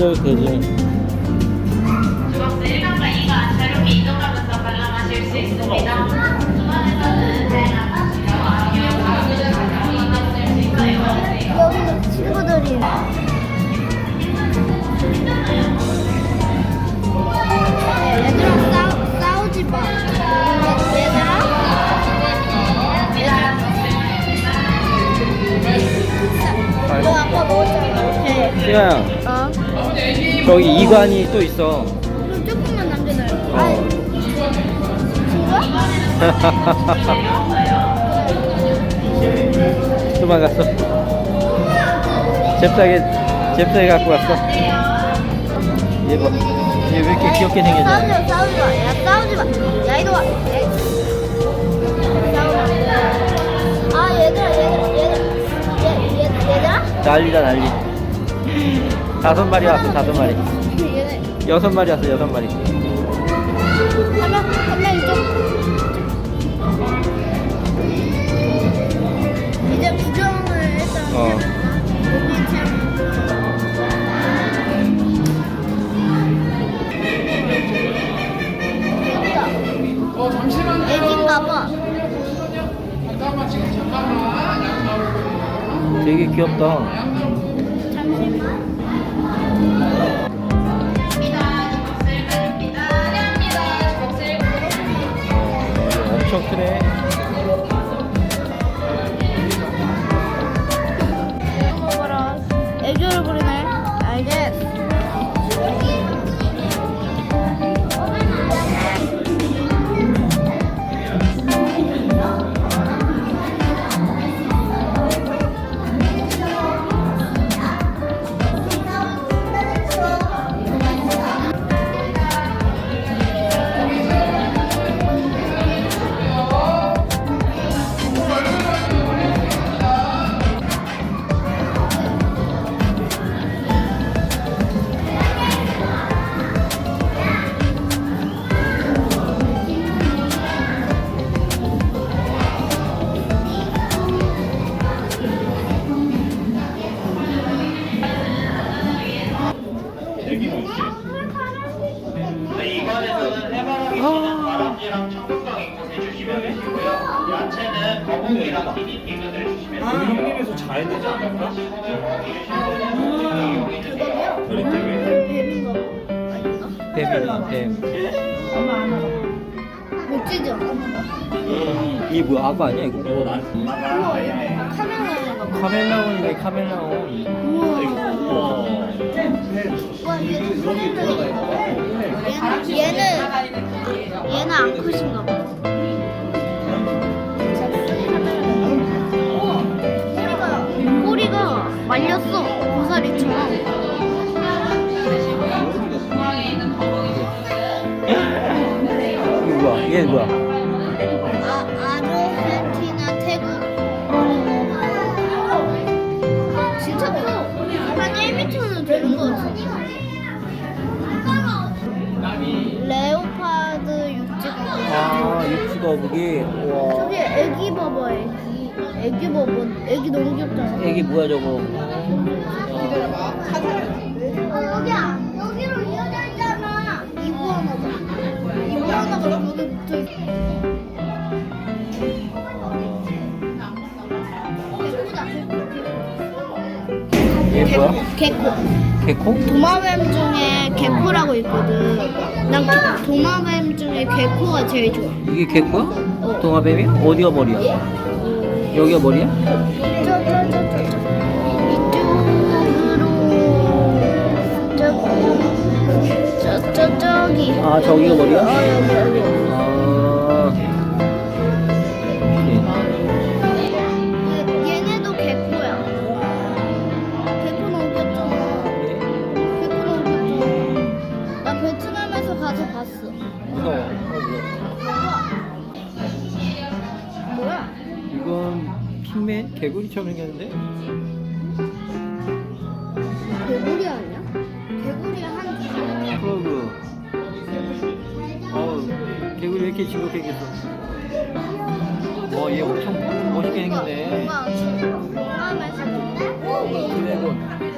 만져도 되지. 주먹 1번과 2가 자유롭게 이동하면서 관람하실 수 있습니다. 중간에서는 다양한 방식으로 안경, 가구를 가지고 이동하실 수 있어요. 여기도 친구들이. 얘들아 싸우, 싸우지 마. 얘- 얘들아. 얘들아. 너 아까 먹었잖아. 네. 승아야, 어? 저기 이관이 또 있어. 그럼 조금만 남겨놔요. 어. 도망갔어. 잽싸게, 잽싸게 갖고 왔어. 얘 봐. 얘 왜 이렇게 귀엽게 싸우지 생겼냐? 마, 싸우지 마. 야, 싸우지 마. 야, 이리 와. 야, 싸우지 마. 아, 얘들아, 얘들아, 얘들아. 얘, 얘, 얘들아? 난리다, 난리. 다섯 마리 왔어, 다섯 마리. 얘네. 여섯 마리 왔어, 여섯 마리. 한 명, 한명 이쪽. 이제 구경을 일단 어. 어 잠시만요. 애기인가 봐. 잠깐만 지금 잠깐만 양 나오고 되게 귀엽다. 청국장 인고 해주시면 되시고요. 야채는 거북이랑 티니핑을 주시면 돼요. 형님에서 자야 되지 않을까? 뱀인가 봐. 아닌가? 뱀이네, 뱀. 멋지죠? 이 뭐야, 악어 아니야, 이거? 봐. 카멜라온이네, 카멜라온. 우와. 와, 얘는. 얘는, 얘는, 얘는 안 크신가 봐. 꼬리가, 꼬리가 말렸어. 고사리처럼. 아, 육지 거북이. 우와. 저기 애기 봐봐, 애기. 애기 봐봐. 애기 너무 귀엽잖아. 애기 뭐야, 저거? 어, 여기야. 여기로 이어져 있잖아. 이구아나 봐. 이구아나가 여기 붙어 있어. 개코다, 얘 뭐야? 개코. 개코? 도마뱀 중에 개코라고 있거든. 난 개- 도마뱀 중에 개코가 제일 좋아. 이게 개코야? 어. 동화뱀이야? 어디가 머리야? 여기가 머리야? 이쪽으로. 저기. 아, 저기가 머리야? 어, 여기, 여기. 핑맨? 개구리처럼 생겼는데? 개구리 아니야? 개구리 한 프로그. 어, 개구리 왜 이렇게 즐겁게 생겼어? 와, 얘 엄청 멋있게 생겼네. 뭔가 동남에서 드래곤.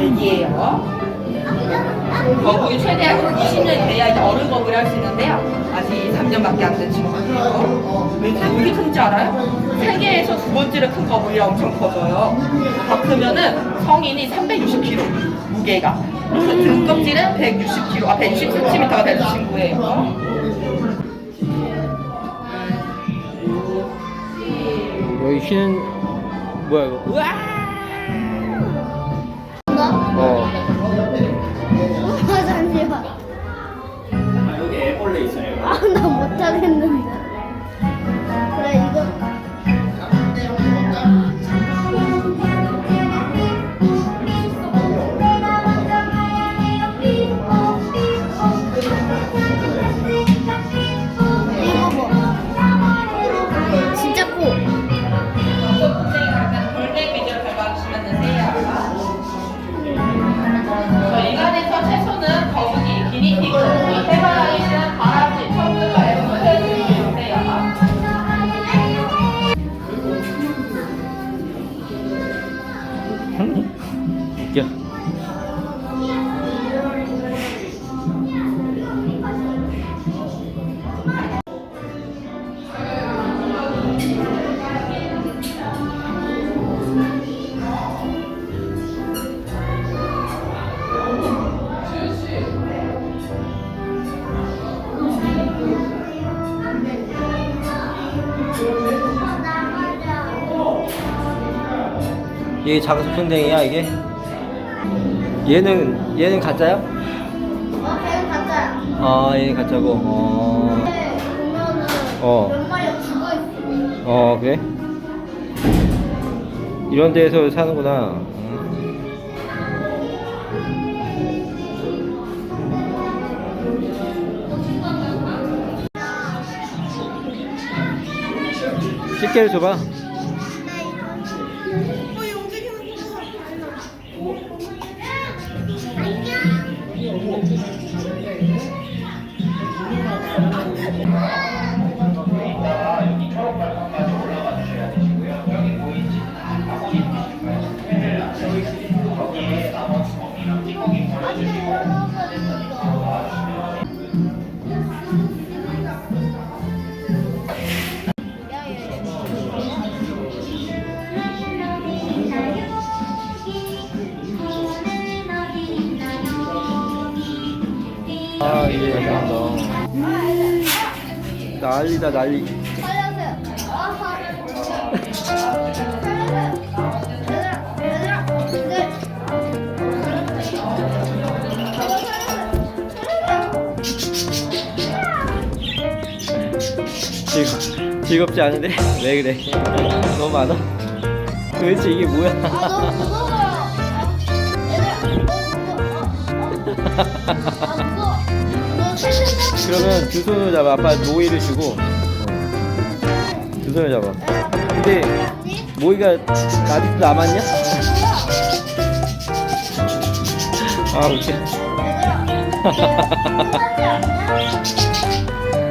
애기예요. 거북이 최대한 20년이 돼야 이제 어른 거북이를 할 수 있는데요. 아직 3년밖에 안 된 친구예요. 왜 이렇게 큰지 알아요? 세계에서 두 번째로 큰 거북이라 엄청 커져요. 더 크면은 성인이 360kg 무게가. 그 등껍질은 160kg, 아 160cm가 되는 친구예요. 여기 쉬는 뭐야 이거? 으아! 웃겨. 이게 장수풍뎅이야 이게? 얘는 얘는 가짜야? 어, 걔는 가짜야. 아 얘는 가짜고. 어. 근데 보면은 어. 몇 마리가 죽어 있어. 어 그래? 이런 데서 사는구나. 음. 집게를 줘봐. 난리다 난리. 살려주세요. 아하. 살려주세요. 얘들아, 얘들아, 얘들. 즐겁, 즐겁지 않은데? 왜 그래? 너무 많아? 도대체 이게 뭐야? 아, 너무 무서워 그러면 두 손으로 잡아. 아빠 모이를 주고 두 손을 잡아. 근데 모이가 아직도 남았냐? 아 웃겨.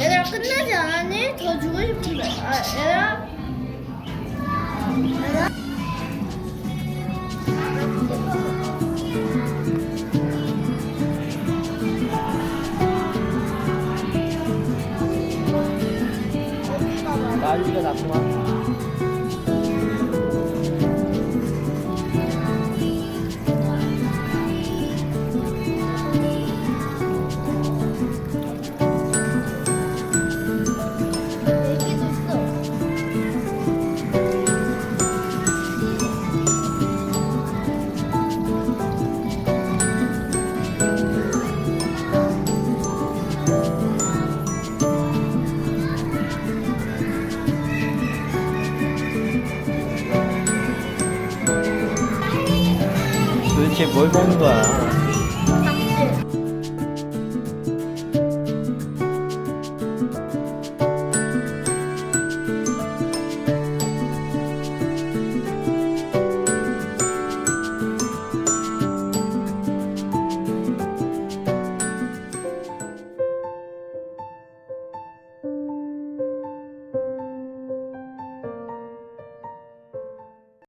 얘들아 끝나지 않았니? 더 주고 싶은데 아 얘들아 얘들아 난리가 났구만. 도대체 뭘 먹는 거야?